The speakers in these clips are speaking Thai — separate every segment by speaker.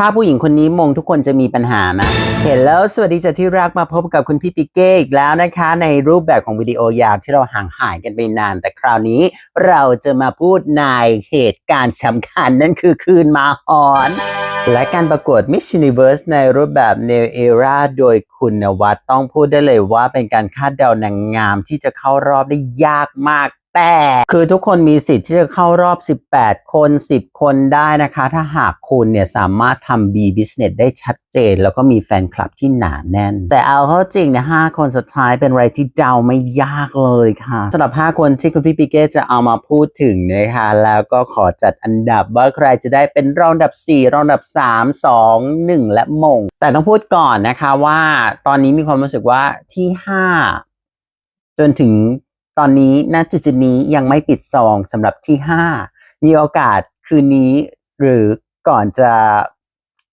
Speaker 1: ถ้าผู้หญิงคนนี้มงทุกคนจะมีปัญหาไหมเห็นแล้วสวัสดีจ้ะที่รักมาพบกับคุณพี่ปิเก้อีกแล้วนะคะ ในรูปแบบของวิดีโอยาวที่เราห่างหายกันไปนาน แต่คราวนี้เราจะมาพูดในเหตุการณ์สำคัญนั่นคือคืนมาหอน และการประกวด Miss Universe ในรูปแบบ New Era โดยคุณนวัดต้องพูดได้เลยว่าเป็นการคาดเดานางงามที่จะเข้ารอบได้ยากมาก แต่คือทุกคนมีสิทธิ์ที่จะเข้ารอบ 18 คน 10 คนได้นะคะ ถ้าหากคุณเนี่ยสามารถทำ B Business ได้ชัดเจน แล้วก็มีแฟนคลับที่หนาแน่น แต่เอาเข้าจริงเนะ5คนสุดท้ายเป็นอะไรที่เดาไม่ยากเลยค่ะสำหรับ 5 คนที่คุณพี่ปิเก้จะเอามาพูดถึงนะคะแล้วก็ขอจัดอันดับว่าใครจะได้เป็นรองอันดับ 4 รองอันดับ 3 2 1 และมง แต่ต้องพูดก่อนนะคะว่าตอนนี้มีความรู้สึกว่าที่ 5 จนถึง ตอนนี้ณจุดจุดนี้ยังไม่ปิดซองสำหรับที่ 5 มีโอกาสคืนนี้หรือก่อนจะ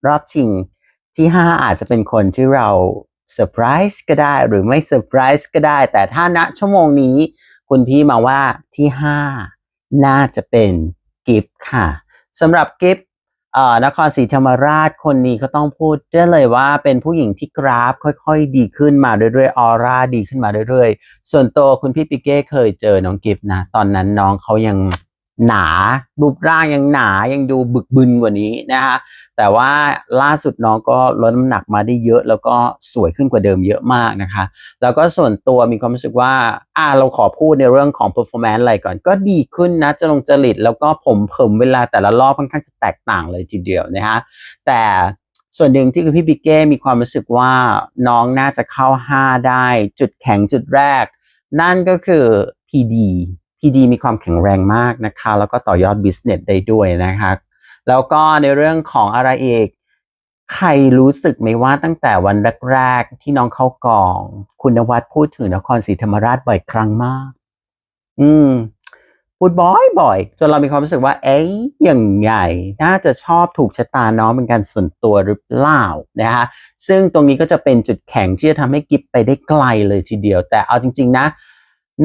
Speaker 1: รอบชิงที่ 5 อาจจะเป็นคนที่เราเซอร์ไพรส์ก็ได้หรือไม่เซอร์ไพรส์ก็ได้ แต่ถ้าณชั่วโมงนี้ คุณพี่มาว่าที่ 5 น่าจะเป็นกิฟต์ค่ะสำหรับกิฟต์ นครศรีธรรมราชคนนี้ก็ต้องพูดได้เลยว่าเป็นผู้หญิงที่กราฟค่อยๆ ดีขึ้นมาเรื่อยๆออร่าดีขึ้นมาเรื่อยๆ ส่วนตัวคุณพี่ปิเก้เคยเจอน้องกิฟต์นะ ตอนนั้นน้องเขายัง หนารูปร่างยังหนายังดูบึกบึนกว่านี้นะคะแต่ว่าล่าสุดน้องก็ลดน้ำหนักมาได้เยอะ แล้วก็สวยขึ้นกว่าเดิมเยอะมากนะคะ แล้วก็ส่วนตัวมีความรู้สึกว่าอ่าเราขอพูดในเรื่องของ performance อะไรก่อน ก็ดีขึ้นนะจะลงจริต แล้วก็ผมเผิมเวลาแต่ละรอบค่อนข้างจะแตกต่างเลยทีเดียวนะฮะแต่ส่วนหนึ่งที่คุณพี่บิเก้มีความรู้สึกว่าน้องน่าจะเข้า 5 ได้จุดแข็งจุดแรก นั่นก็คือ PD PD มีความแข็งแรงมากนะคะ แล้วก็ต่อยอด business ได้ด้วยนะคะแล้วก็ในเรื่องของอะไรอีกใครรู้สึกไหมว่าตั้งแต่วันแรกๆที่น้องเข้ากอง คุณวัดพูดถึงนครศรีธรรมราชบ่อยครั้งมาก อืม พูดบ่อยๆจนเรามีความรู้สึกว่า เอ๊ยยังไงน่าจะชอบถูกชะตาน้องเป็นการส่วนตัวหรือเปล่านะฮะซึ่งตรงนี้ก็จะเป็นจุดแข็งที่จะทำให้กิฟไปได้ไกลเลยทีเดียว แต่เอาจริง ๆ นะ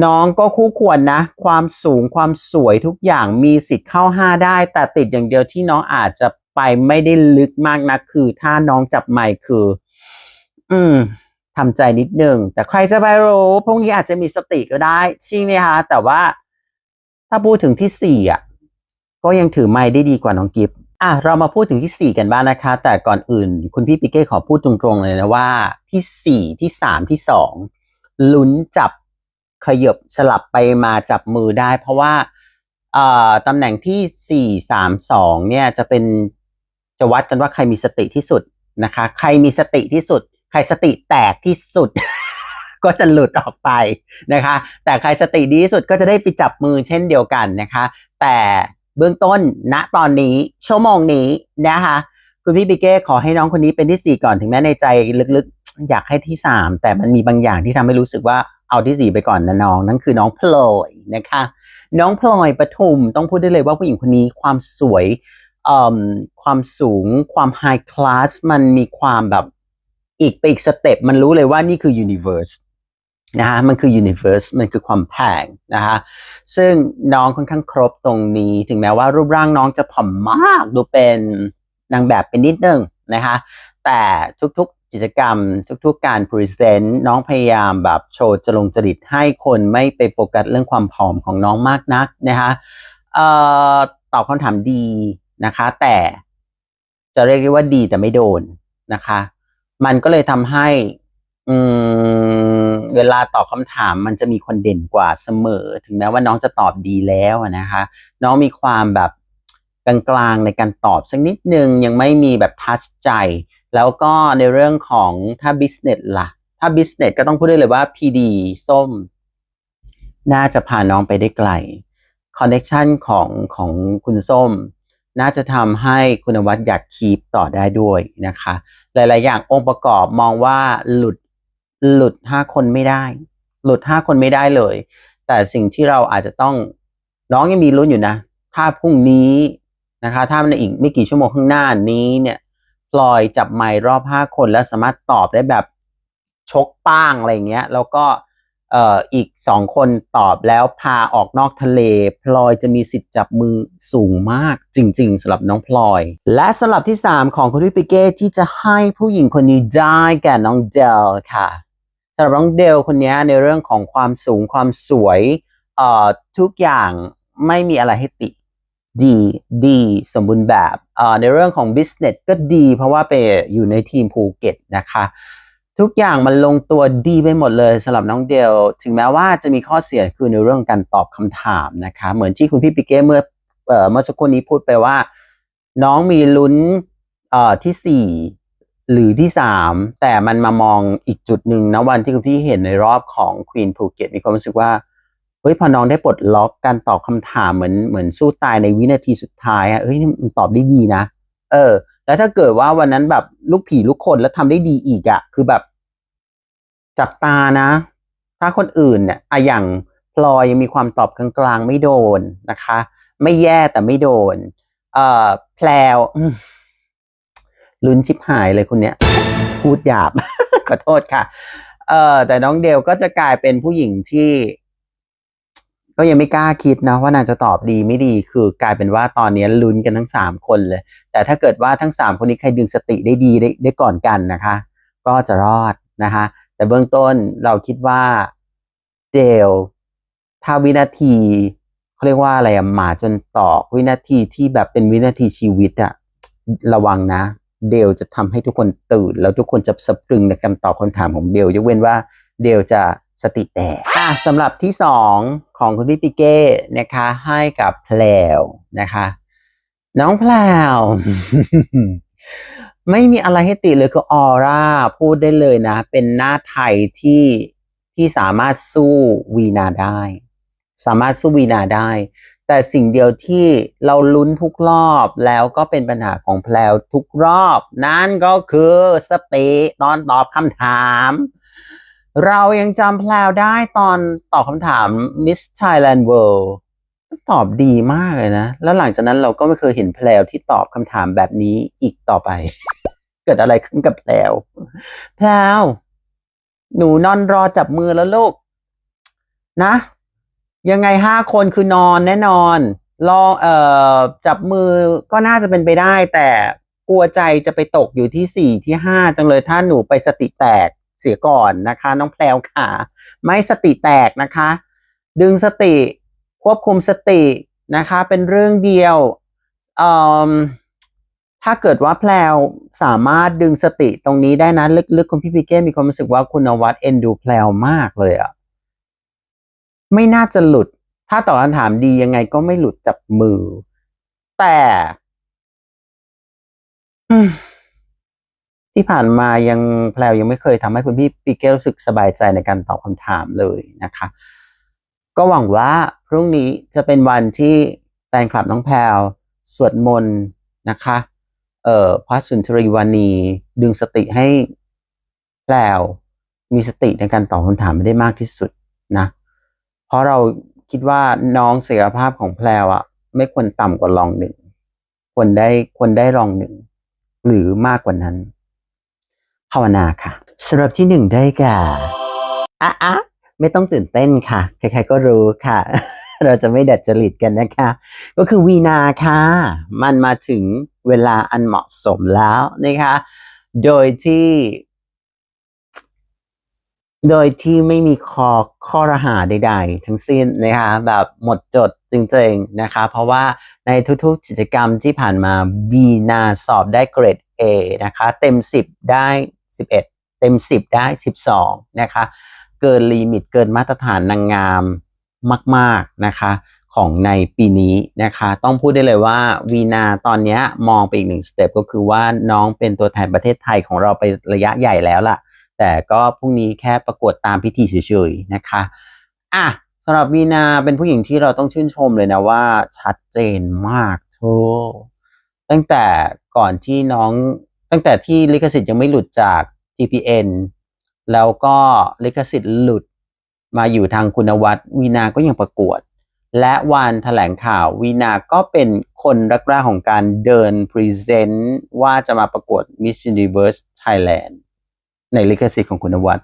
Speaker 1: น้องก็คู่ควรนะ ความสูงความสวยทุกอย่างมีสิทธิ์เข้า 5 ได้ แต่ติดอย่างเดียวที่น้องอาจจะไปไม่ได้ลึกมากนะคือ ถ้าน้องจับไมค์คือ อืมทำใจนิดนึง แต่ใครจะไปรู้พรุ่งนี้อาจจะมีสติก็ได้ชิงเนี่ฮะแต่ว่า ถ้าพูดถึงที่สี่อะ ก็ยังถือไม้ได้ดีกว่าน้องกิฟอะเรามาพูดถึงที่สี่กันบ้างนะคะ แต่ก่อนอื่น คุณพี่ปิเก้ขอพูดตรงๆเลยนะว่าที่สี่ที่สามที่สองลุ้นจับ ขยบสลับไปมาจับมือได้ เพราะว่าตำแหน่งที่สี่สามสองเนี่ยจะเป็นจะวัดกันว่าใครมีสติที่สุดนะคะ ใครมีสติที่สุด ใครสติแตกที่สุด ก็จะหลุดออกไปนะคะ แต่ใครสติดีที่สุดก็จะได้ไปจับมือเช่นเดียวกันนะคะ แต่เบื้องต้นณตอนนี้ชั่วโมงนี้นะคะคุณพี่ปิเก้ขอให้น้องคนนี้เป็นที่สี่ก่อนถึงแม้ในใจลึกๆ อยากให้ที่สามแต่มันมีบางอย่างที่ทำให้รู้สึกว่า เอาที่สี่ไปก่อนนะน้องนั่นคือน้องพลอยนะคะ น้องพลอยปทุมต้องพูดได้เลยว่าผู้หญิงคนนี้ความสวยความสูงความไฮคลาสมันมีความแบบอีกไปอีกสเต็ปมันรู้เลยว่านี่คือยูนิเว r ร์สนะฮะมันคือยูนิเว r ร์สมันคือความแพงนะฮะซึ่งน้องค่อนข้างครบตรงนี้ ถึงแม้ว่ารูปร่างน้องจะผอมมากดูเป็นนางแบบเป็นนิดนึงนะคะแต่ทุกๆ กิจกรรมทุกๆการพรีเซนต์น้องพยายามแบบโชว์จลงจริตให้คนไม่ไปโฟกัสเรื่องความผอมของน้องมากนักนะคะเอ่อตอบคำถามดีนะคะ แต่จะเรียกได้ว่าดีแต่ไม่โดนนะคะ มันก็เลยทำให้อืมเวลาตอบคำถามมันจะมีคนเด่นกว่าเสมอ ถึงแม้ว่าน้องจะตอบดีแล้วนะคะ น้องมีความแบบกลางๆในการตอบสักนิดนึงยังไม่มีแบบทัชใจ แล้วก็ในเรื่องของถ้า business ล่ะ ถ้า business ก็ต้องพูดได้เลยว่า PD ส้ม น่าจะพาน้องไปได้ไกล connection ของของคุณส้ม น่าจะทำให้คุณวัดอยากคีปต่อได้ด้วยนะคะ หลาย ๆ อย่างองค์ประกอบมองว่าหลุดหลุดห้าคนไม่ได้ หลุดห้าคนไม่ได้เลย แต่สิ่งที่เราอาจจะต้องน้องยังมีลุ้นอยู่นะ ถ้าพรุ่งนี้นะคะ ถ้ามันอีกไม่กี่ชั่วโมงข้างหน้านี้เนี่ย พลอยจับไมค์รอบห้าคนแล้วสามารถตอบได้แบบชกป้างอะไรเงี้ย แล้วก็เอ่ออีกสองคนตอบแล้วพาออกนอกทะเล พลอยจะมีสิทธิ์จับมือสูงมากจริง ๆสำหรับน้องพลอย และสำหรับที่ 3 ของคุณพี่ปิเก้ที่จะให้ผู้หญิงคนนี้ได้แก่น้องเดลค่ะสำหรับน้องเดลคนนี้ในเรื่องของความสูงความสวยเอ่อทุกอย่างไม่มีอะไรให้ติ ดีดีสมบูรณ์แบบอ่อในเรื่องของ business ก็ดี เพราะว่าไปอยู่ในทีมภูเก็ตนะคะทุกอย่างมันลงตัวดีไปหมดเลยสำหรับน้องเดล ถึงแม้ว่าจะมีข้อเสียคือในเรื่องการตอบคำถามนะคะ เหมือนที่คุณพี่ปิเก้เมื่อเมื่อสักครู่นี้พูดไปว่า น้องมีลุ้นอ่อที่สี่หรือที่สามแต่มันมามองอีกจุดหนึ่งนะวันที่คุณพี่เห็นในรอบของควีนภูเก็ตมีความรู้สึกว่า เฮ้ยพอน้องได้ปลดล็อกการตอบคำถามเหมือนเหมือนสู้ตายในวินาทีสุดท้ายอะเฮ้ยมันตอบได้ดีนะ เออ แล้วถ้าเกิดว่าวันนั้นแบบลูกผีลูกคนแล้วทำได้ดีอีกอะคือแบบ จับตานะ ถ้าคนอื่นเนี่ยอะอย่างพลอยยังมีความตอบกลางๆ ไม่โดนนะคะ ไม่แย่แต่ไม่โดน เอ่อแพลวลุ้นชิบหายเลยคนเนี้ย พูดหยาบ ขอโทษค่ะ เอ่อแต่น้องเดลก็จะกลายเป็นผู้หญิงที่ ก็ยังไม่กล้าคิดนะว่านางจะตอบดีไม่ดี คือกลายเป็นว่าตอนนี้ลุ้นกันทั้งสามคนเลย แต่ถ้าเกิดว่าทั้งสามคนนี้ใครดึงสติได้ดีได้ได้ก่อนกันนะคะ ก็จะรอดนะคะ แต่เบื้องต้นเราคิดว่าเดลถ้าวินาทีเขาเรียกว่าอะไรอะหมาจนตอกวินาทีที่แบบเป็นวินาทีชีวิตอะระวังนะ เดลจะทำให้ทุกคนตื่น แล้วทุกคนจะสะพรึงในคำตอบคำถามของเดลยกเว้นว่าเดลจะ สติแตกอะสำหรับที่สองของคุณพี่ปิเก้นะคะให้กับแพลวนะคะ น้องแพลวไม่มีอะไรให้ติเลยคือออร่าพูดได้เลยนะ เป็นหน้าไทยที่ที่สามารถสู้วีนาได้ สามารถสู้วีนาได้ แต่สิ่งเดียวที่เราลุ้นทุกรอบแล้วก็เป็นปัญหาของแพลวทุกรอบ นั่นก็คือสติตอนตอบคำถาม เรายังจำแพลวได้ตอนตอบคำถาม Miss Thailand World ตอบดีมากเลยนะ แล้วหลังจากนั้นเราก็ไม่เคยเห็นแพลวที่ตอบคำถามแบบนี้อีกต่อไป เกิดอะไรขึ้นกับแพลวแพลวหนูนอนรอจับมือแล้วลูก นะ ยังไงห้าคนคือนอนแน่นอนรองเอ่อจับมือก็น่าจะเป็นไปได้ แต่กลัวใจจะไปตกอยู่ที่สี่ที่ห้าจังเลยถ้าหนูไปสติแตก เสียก่อนนะคะ น้องแพลวค่ะ ไม่สติแตกนะคะ ดึงสติควบคุมสตินะคะ เป็นเรื่องเดียวถ้าเกิดว่าแพลวสามารถดึงสติตรงนี้ได้นะ ลึกๆคุณพี่พีเก้มีความรู้สึกว่าคุณนวัดเอ็นดูแพลวมากเลยอะไม่น่าจะหลุด ถ้าตอบคำถามดียังไงก็ไม่หลุดจับมือ แต่ อืม ที่ผ่านมายังแพลวยังไม่เคยทำให้คุณพี่ปีเก้รู้สึกสบายใจในการตอบคำถามเลยนะคะ ก็หวังว่าพรุ่งนี้จะเป็นวันที่แฟนคลับน้องแพลวสวดมนต์นะคะเอ่อพระสุนทรีวานีดึงสติให้แพลวมีสติในการตอบคำถามไม่ได้มากที่สุดนะ เพราะเราคิดว่าน้องศักยภาพของแพลวอะไม่ควรต่ำกว่ารองหนึ่งควรได้ควรได้รองหนึ่งหรือมากกว่านั้น ภาวนาค่ะสำหรับที่หนึ่งได้แก่อะอะไม่ต้องตื่นเต้นค่ะ ใครๆก็รู้ค่ะ เราจะไม่ดัดจริตกันนะคะ ก็คือวีนาค่ะ มันมาถึงเวลาอันเหมาะสมแล้วนะคะ โดยที่ โดยที่ไม่มีข้อข้อรหาใด ๆ ทั้งสิ้นนะคะ แบบหมดจดจริงๆนะคะ เพราะว่าในทุกๆกิจกรรมที่ผ่านมาบีนาสอบได้เกรด A นะคะ เต็ม 10 ได้ 11 เต็ม 10 ได้ 12 นะคะ เกินลิมิตเกินมาตรฐานนางงามมากๆนะคะของในปีนี้นะคะ ต้องพูดได้เลยว่าวีนาตอนนี้มองไปอีกหนึ่งสเต็ปก็คือว่าน้องเป็นตัวแทนประเทศไทยของเราไประยะใหญ่แล้วล่ะ แต่ก็พรุ่งนี้แค่ประกวดตามพิธีเฉยๆนะคะอะสำหรับวีนาเป็นผู้หญิงที่เราต้องชื่นชมเลยนะว่าชัดเจนมากโธตั้งแต่ก่อนที่น้อง ตั้งแต่ที่ลิขสิทธิ์ยังไม่หลุดจาก TPN แล้วก็ลิขสิทธิ์หลุดมาอยู่ทางคุณวัฒน์วีนาก็ยังประกวด และวันแถลงข่าววีนาก็เป็นคนแรกๆของการเดินพรีเซนต์ว่าจะมาประกวด Miss Universe Thailand ในลิขสิทธิ์ของคุณวัด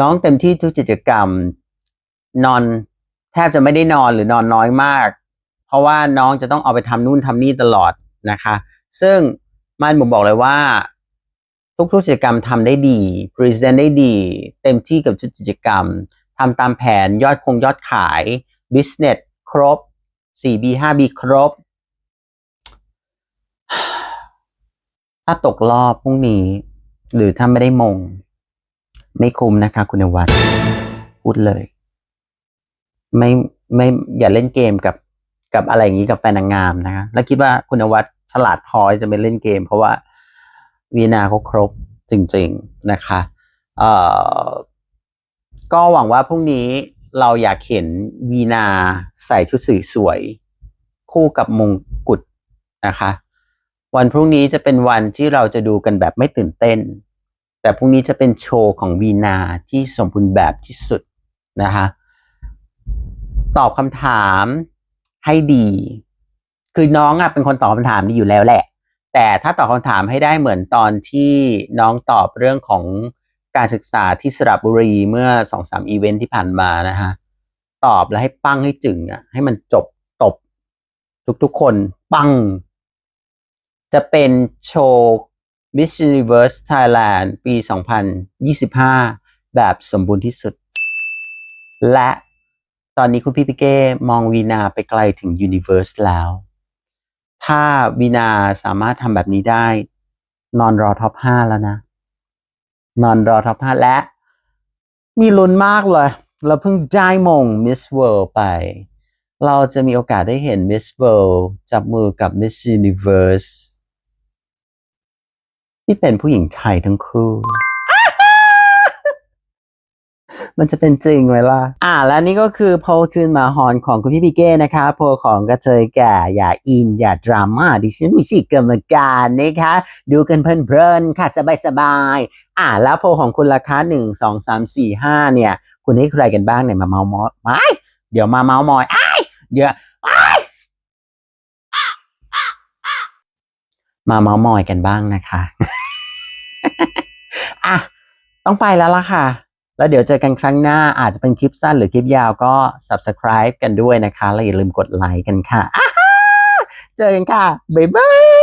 Speaker 1: น้องเต็มที่ทุกกิจกรรม นอนแทบจะไม่ได้นอนหรือนอนน้อยมาก เพราะว่าน้องจะต้องเอาไปทำนู่นทำนี่ตลอดนะคะ ซึ่ง มันผมบอกเลยว่า ทุกๆกิจกรรมทำได้ดีพรีเซนต์ได้ดี เต็มที่กับทุกกิจกรรมทำตามแผนยอดคงยอดขาย business ครบ 4B 5B ครบ ถ้าตกรอบพรุ่งนี้ หรือถ้าไม่ได้มง ไม่คุ้มนะคะคุณวัดพูดเลย ไม่ไม่อย่าเล่นเกมกับกับอะไรอย่างนี้กับแฟนนางงามนะคะ แล้วคิดว่าคุณวัด ฉลาดพอจะไม่เล่นเกม เพราะว่าวีนาเขาครบจริง ๆนะคะเอ่อก็หวังว่าพรุ่งนี้เราอยากเห็นวีนาใส่ชุดสวยๆคู่กับมงกุฎนะคะ วันพรุ่งนี้จะเป็นวันที่เราจะดูกันแบบไม่ตื่นเต้น แต่พรุ่งนี้จะเป็นโชว์ของวีนาที่สมบูรณ์แบบที่สุดนะคะ ตอบคำถามให้ดี คือน้องอะเป็นคนตอบคำถามดีอยู่แล้วแหละ แต่ถ้าตอบคำถามให้ได้เหมือนตอนที่น้องตอบเรื่องของการศึกษาที่สระบุรีเมื่อสองสามอีเวนท์ที่ผ่านมานะฮะตอบแล้วให้ปั้งให้จึงอะให้มันจบตบ ทุกๆคนปังจะเป็นโชว์ Miss Universe Thailand ปี 2025 แบบสมบูรณ์ที่สุด และตอนนี้คุณพี่ปิเก้มองวีนาไปไกลถึง Universe แล้ว ถ้าวีนาสามารถทำแบบนี้ได้ นอนรอท็อป5แล้วนะ นอนรอท็อป5และ มีลุ้นมากเลย เราเพิ่งได้มง Miss World ไป เราจะมีโอกาสได้เห็น Miss World จับมือกับ Miss Universe ที่เป็นผู้หญิงไทยทั้งคู่ มันจะเป็นจริงไหมล่ะอ่า และนี่ก็คือโพลคืนมาหอนของคุณพี่พีเก้นะคะโพลของกระเทยแก่อย่าอิน อย่าดราม่าดิฉันมีสิกรรมการนะคะ ดูกันเพลินๆค่ะสบายๆอ่าแล้วโพลของคุณราคาหนึ่งสองสามสี่ห้าเนี่ย คุณให้ใครกันบ้างเนี่ยมาเมาส์มอยไม่เดี๋ยวมาเมาส์มอยอ้เดี๋ยวอ้มาเมาส์มอยกันบ้างนะคะ อะ ต้องไปแล้วล่ะค่ะ แล้วเดี๋ยวเจอกันครั้งหน้าอาจจะเป็นคลิปสั้นหรือคลิปยาวก็ subscribe กันด้วยนะคะ แล้วอย่าลืมกดไลค์กันค่ะอ่าฮะเจอกันค่ะ บ๊ายบาย